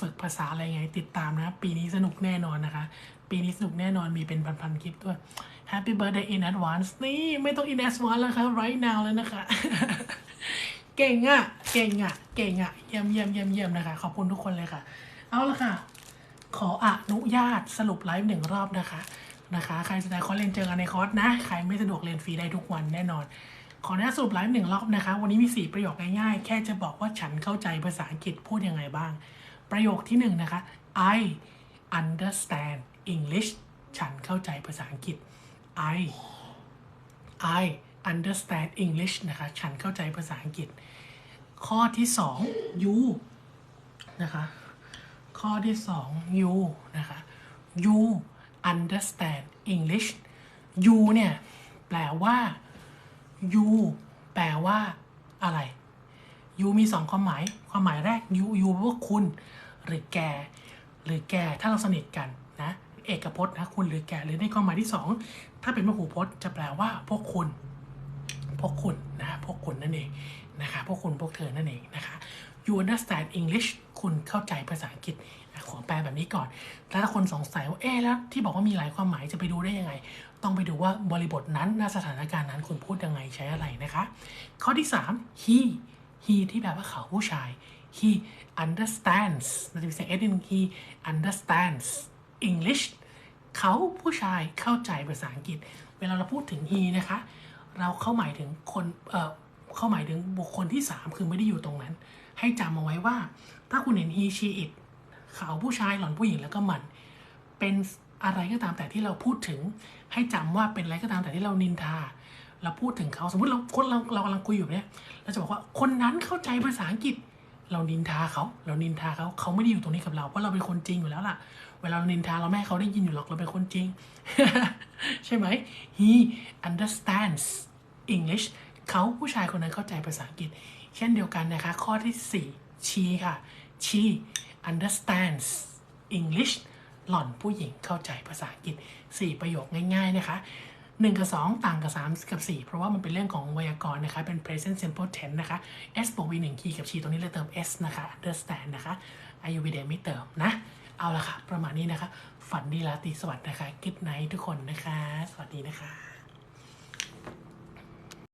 ฝึกภาษาอะไรไงติดตามนะ ปีนี้สนุกแน่นอนนะคะ ปีนี้สนุกแน่นอนมีเป็นพันๆคลิปด้วย Happy birthday in advance นี่ไม่ต้อง in advance แล้วครับ right now แล้วนะคะ เก่งอะ่ะ เก่งอะ่ะ เก่งอะ่ะ เยี่ยมเยี่ยมเยี่ยมเยี่ยมนะคะ ขอบคุณทุกคนเลยค่ะ เอาละค่ะ ขออนุญาตสรุปไลฟ์หนึ่งรอบนะคะ นะคะ ใครสนใจคอร์สเรียนเจอกันในคอร์สนะ ใครไม่สะดวกเรียนฟรีได้ทุกวันแน่นอนขออนุญาตสรุปไลฟ์หนึ่งรอบนะคะ วันนี้มี 4 ประโยคง่ายๆ แค่จะบอกว่าฉันเข้าใจภาษาอังกฤษพูดยังไงบ้าง ประโยคที่หนึ่งนะคะ I understand English ฉันเข้าใจภาษาอังกฤษ I I understand English นะคะ ฉันเข้าใจภาษาอังกฤษ ข้อที่สอง you นะคะ ข้อที่สอง you นะคะ you understand English you เนี่ย แปลว่า you แปลว่าอะไร you มีสองความหมาย ความหมายแรก you you แปลว่าคุณ หรือแก หรือแกถ้าเราสนิทกันนะเอกพจน์นะคุณหรือแกหรือในความหมายที่สองถ้าเป็นพหูพจน์จะแปลว่าพวกคุณ พวกคุณนะพวกคุณนั่นเองนะคะพวกคุณพวกเธอนั่นเองนะคะ you understand English คุณเข้าใจภาษาอังกฤษขอแปลแบบนี้ก่อนแล้วถ้าคนสงสัยว่าเอ๊แล้วที่บอกว่ามีหลายความหมายจะไปดูได้ยังไง ต้องไปดูว่าบริบทนั้นณสถานการณ์นั้นคุณพูดยังไงใช้อะไรนะคะ ข้อที่ 3 he he ที่แปลว่าเขาผู้ชาย he understands เราจะมีเสียง s นิดนึง he understands English เขาผู้ชายเข้าใจภาษาอังกฤษ เวลาเราพูดถึง he นะคะ เราเข้าหมายถึงคนเอ่อเข้าหมายถึงบุคคลที่ 3 คือไม่ได้อยู่ตรงนั้น ให้จำเอาไว้ว่า ถ้าคุณเห็น he she it เขาผู้ชายหล่อนผู้หญิงแล้วก็มัน เป็นอะไรก็ตามแต่ที่เราพูดถึง ให้จำว่าเป็นอะไรก็ตามแต่ที่เรานินทา เราพูดถึงเขาสมมติเราคนเราเรากำลังคุยอยู่เนี่ยเราจะบอกว่าคนนั้นเข้าใจภาษาอังกฤษ เรานินทาเขาเรานินทาเขาเขาไม่ได้อยู่ตรงนี้กับเราเพราะเราเป็นคนจริงอยู่แล้วล่ะ เวลาเรานินทาเราไม่ให้เขาได้ยินอยู่หรอกเราเป็นคนจริง ใช่ไหม he understands English เขาผู้ชายคนนั้นเข้าใจภาษาอังกฤษ เช่นเดียวกันนะคะ ข้อที่ 4 she ค่ะ she understands English หล่อนผู้หญิงเข้าใจภาษาอังกฤษ 4 ประโยคง่าย ๆ นะคะ 1 กับ 2 ต่างกับ 3 กับ 4 เพราะว่ามันเป็นเรื่องของไวยากรณ์นะคะ เป็น present simple tense นะคะ s บวก v 1 key กับชีตรงนี้เลยเติม s นะคะ understand นะคะ i u v d ไม่เติมนะ เอาละค่ะ ประมาณนี้นะคะ ฝันดีราตรีสวัสดิ์นะคะ good night ทุกคนนะคะ สวัสดีนะคะ